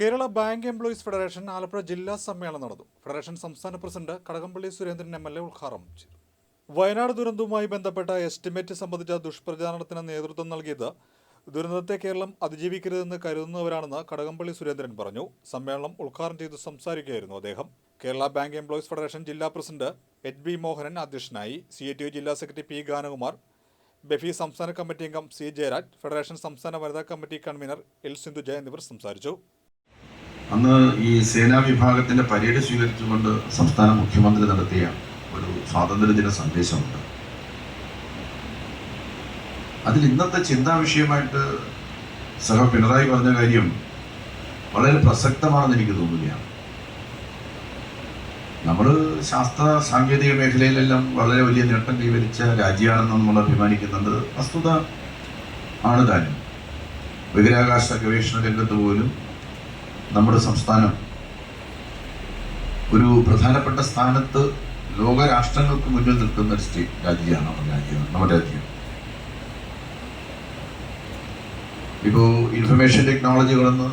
Kerala bank employees federation Alappuzha ജില്ലാ സമ്മേളനം നടന്നു. ഫെഡറേഷൻ സംസ്ഥാന president Kadakampally Surendran M L A ഉദ്ഘാടനം ചെയ്തു. വയനാട് ദുരന്തവുമായി ബന്ധപ്പെട്ട എസ്റ്റിമേറ്റ് സംബന്ധിച്ച ദുഷ്പ്രചാരണത്തിന് നേതൃത്വം നൽകിയത് ദുരന്തത്തെ കേരളം അതിജീവിക്കരുതെന്ന് കരുതുന്നവരാണെന്ന് കടകംപള്ളി സുരേന്ദ്രൻ പറഞ്ഞു. സമ്മേളനം ഉദ്ഘാടനം ചെയ്ത് സംസാരിക്കുകയായിരുന്നു അദ്ദേഹം. കേരള ബാങ്ക് എംപ്ലോയീസ് ഫെഡറേഷൻ ജില്ലാ പ്രസിഡന്റ് എച്ച് ബി മോഹനൻ അധ്യക്ഷനായി സി എ ടി ജില്ലാ സെക്രട്ടറി പി ഗാനകുമാർ ബെഫി സംസ്ഥാന കമ്മിറ്റി അംഗം സി ജയരാജ് ഫെഡറേഷൻ സംസ്ഥാന വനിതാ കമ്മിറ്റി കൺവീനർ എൽ സിന്ധുജ എന്നിവർ സംസാരിച്ചു. അന്ന് ഈ സേനാ വിഭാഗത്തിന്റെ പരേഡ് സ്വീകരിച്ചുകൊണ്ട് സംസ്ഥാന മുഖ്യമന്ത്രി നടത്തിയ ഒരു സ്വാതന്ത്ര്യദിന സന്ദേശമുണ്ട്. അതിൽ ഇന്നത്തെ ചിന്താ വിഷയമായിട്ട് സഹ പിണറായി പറഞ്ഞ കാര്യം വളരെ പ്രസക്തമാണെന്ന് എനിക്ക് തോന്നുകയാണ്. നമ്മൾ ശാസ്ത്ര സാങ്കേതിക മേഖലയിലെല്ലാം വളരെ വലിയ നേട്ടം കൈവരിച്ച രാജ്യമാണെന്ന് നമ്മൾ അഭിമാനിക്കുന്നത് വസ്തുത ആണ് താനും. ബഹിരാകാശ ഗവേഷണ രംഗത്ത് പോലും നമ്മുടെ സംസ്ഥാനം ഒരു പ്രധാനപ്പെട്ട സ്ഥാനത്ത് ലോകരാഷ്ട്രങ്ങൾക്ക് മുന്നിൽ നിൽക്കുന്ന ഒരു സ്റ്റേറ്റ് രാജ്യമാണ് നമ്മുടെ രാജ്യം നമ്മുടെ രാജ്യം. ഇപ്പോൾ ഇൻഫർമേഷൻ ടെക്നോളജി കടന്ന്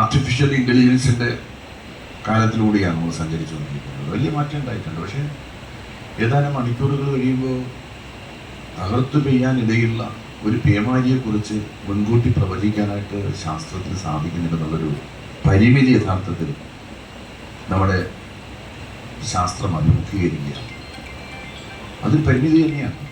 ആർട്ടിഫിഷ്യൽ ഇന്റലിജൻസിന്റെ കാലത്തിലൂടെയാണ് നമ്മൾ സഞ്ചരിച്ചുകൊണ്ടിരിക്കുന്നത്. വലിയ മാറ്റം ഉണ്ടായിട്ടുണ്ട്. പക്ഷേ ഏതാനും മണിക്കൂറുകൾ കഴിയുമ്പോൾ തകർത്തു പെയ്യാൻ ഇടയുള്ള ഒരു പേമാരിയെക്കുറിച്ച് മുൻകൂട്ടി പ്രവചിക്കാനായിട്ട് ശാസ്ത്രത്തിന് സാധിക്കുന്നില്ലെന്നുള്ളൊരു പരിമിതി യഥാർത്ഥത്തിൽ നമ്മുടെ ശാസ്ത്രം അഭിമുഖീകരിക്കുകയാണ്. അതൊരു പരിമിതി തന്നെയാണ്.